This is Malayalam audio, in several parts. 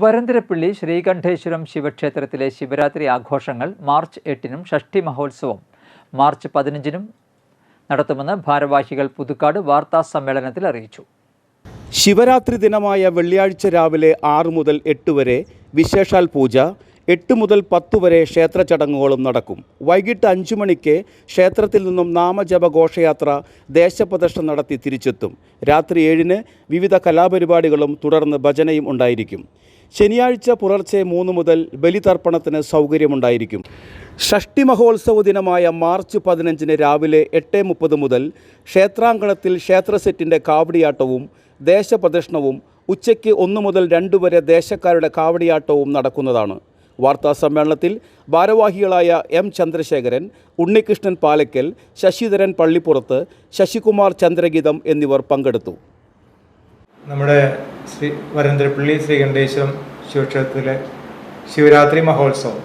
വരന്തരപ്പള്ളി ശ്രീകണ്ഠേശ്വരം ശിവക്ഷേത്രത്തിലെ ശിവരാത്രി ആഘോഷങ്ങൾ മാർച്ച് എട്ടിനും ഷഷ്ടി മഹോത്സവം. മാർച്ച് പതിനഞ്ചിനും നടത്തുമെന്ന് ഭാരവാഹികൾ പുതുക്കാട് വാർത്താ സമ്മേളനത്തിൽ അറിയിച്ചു. ശിവരാത്രി ദിനമായ വെള്ളിയാഴ്ച രാവിലെ ആറ് മുതൽ എട്ട് വരെ വിശേഷാൽ പൂജ എട്ട് മുതൽ പത്ത് വരെ ക്ഷേത്ര ചടങ്ങുകളും നടക്കും. വൈകിട്ട് അഞ്ചു മണിക്ക് ക്ഷേത്രത്തിൽ നിന്നും നാമജപ ഘോഷയാത്ര ദേശപ്രദർശനം നടത്തി തിരിച്ചെത്തും. രാത്രി ഏഴിന് വിവിധ കലാപരിപാടികളും തുടർന്ന് ഭജനയും ഉണ്ടായിരിക്കും. ശനിയാഴ്ച പുലർച്ചെ മൂന്ന് മുതൽ ബലിതർപ്പണത്തിന് സൗകര്യമുണ്ടായിരിക്കും. ഷഷ്ടി മഹോത്സവ ദിനമായ മാർച്ച് പതിനഞ്ചിന് രാവിലെ എട്ട് മുപ്പത് മുതൽ ക്ഷേത്രാങ്കണത്തിൽ ക്ഷേത്രസെറ്റിന്റെ കാവടിയാട്ടവും ദേശപ്രദർശനവും ഉച്ചയ്ക്ക് ഒന്ന് മുതൽ രണ്ട് വരെ ദേശക്കാരുടെ കാവടിയാട്ടവും നടക്കുന്നതാണ്. വാർത്താ സമ്മേളനത്തിൽ ഭാരവാഹികളായ എം ചന്ദ്രശേഖരൻ ഉണ്ണികൃഷ്ണൻ പാലയ്ക്കൽ ശശിധരൻ പള്ളിപ്പുറത്ത് ശശികുമാർ ചന്ദ്രഗീതം എന്നിവർ പങ്കെടുത്തു. നമ്മുടെ ശ്രീ വരന്തരപ്പള്ളി ശ്രീകണ്ഠേശ്വരം ശിവക്ഷേത്രത്തിലെ ശിവരാത്രി മഹോത്സവം.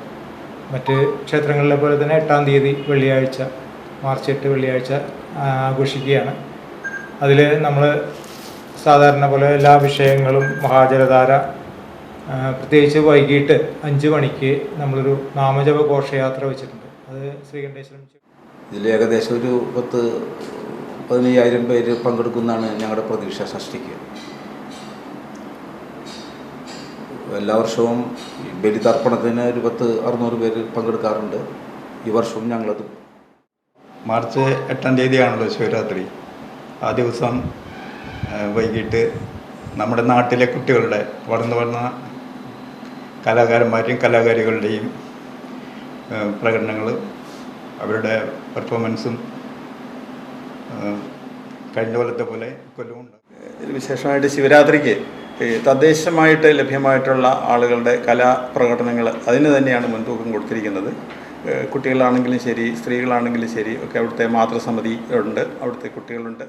മറ്റ് ക്ഷേത്രങ്ങളിലെ പോലെ തന്നെ എട്ടാം തീയതി വെള്ളിയാഴ്ച മാർച്ച് എട്ട് വെള്ളിയാഴ്ച ആഘോഷിക്കുകയാണ്. അതിൽ നമ്മൾ സാധാരണ പോലെ എല്ലാ വിഷയങ്ങളും മഹാജലധാര പ്രത്യേകിച്ച് വൈകിട്ട് അഞ്ച് മണിക്ക് നമ്മളൊരു നാമജപ ഘോഷയാത്ര വെച്ചിട്ടുണ്ട്. അത് ശ്രീകണ്ഠേശ്വരം ശിവ- ഇതിൽ ഏകദേശം ഒരു പത്ത് പതിനയ്യായിരം പേര് പങ്കെടുക്കുന്നതാണ് ഞങ്ങളുടെ പ്രതീക്ഷ സൃഷ്ടിക്കുക എല്ലാ വർഷവും ബലിതർപ്പണത്തിന് ഒരു പത്ത് അറുന്നൂറ് പേര് പങ്കെടുക്കാറുണ്ട്. ഈ വർഷവും ഞങ്ങളത് മാർച്ച് എട്ടാം തീയതിയാണല്ലോ ശിവരാത്രി. ആ ദിവസം വൈകിട്ട് നമ്മുടെ നാട്ടിലെ കുട്ടികളുടെ വളർന്നു വന്ന കലാകാരന്മാരുടെയും കലാകാരികളുടെയും പ്രകടനങ്ങൾ അവരുടെ പെർഫോമൻസും കഴിഞ്ഞ കൊല്ലത്തെ പോലെ കൊല്ലമുണ്ട് വിശേഷമായിട്ട് ശിവരാത്രിക്ക് തദ്ദേശമായിട്ട് ലഭ്യമായിട്ടുള്ള ആളുകളുടെ കലാപ്രകടനങ്ങൾ അതിന് തന്നെയാണ് മുൻതൂക്കം കൊടുത്തിരിക്കുന്നത്. കുട്ടികളാണെങ്കിലും ശരി സ്ത്രീകളാണെങ്കിലും ശരി ഒക്കെ അവിടുത്തെ മാതൃസമിതി ഉണ്ട് അവിടുത്തെ കുട്ടികളുണ്ട്.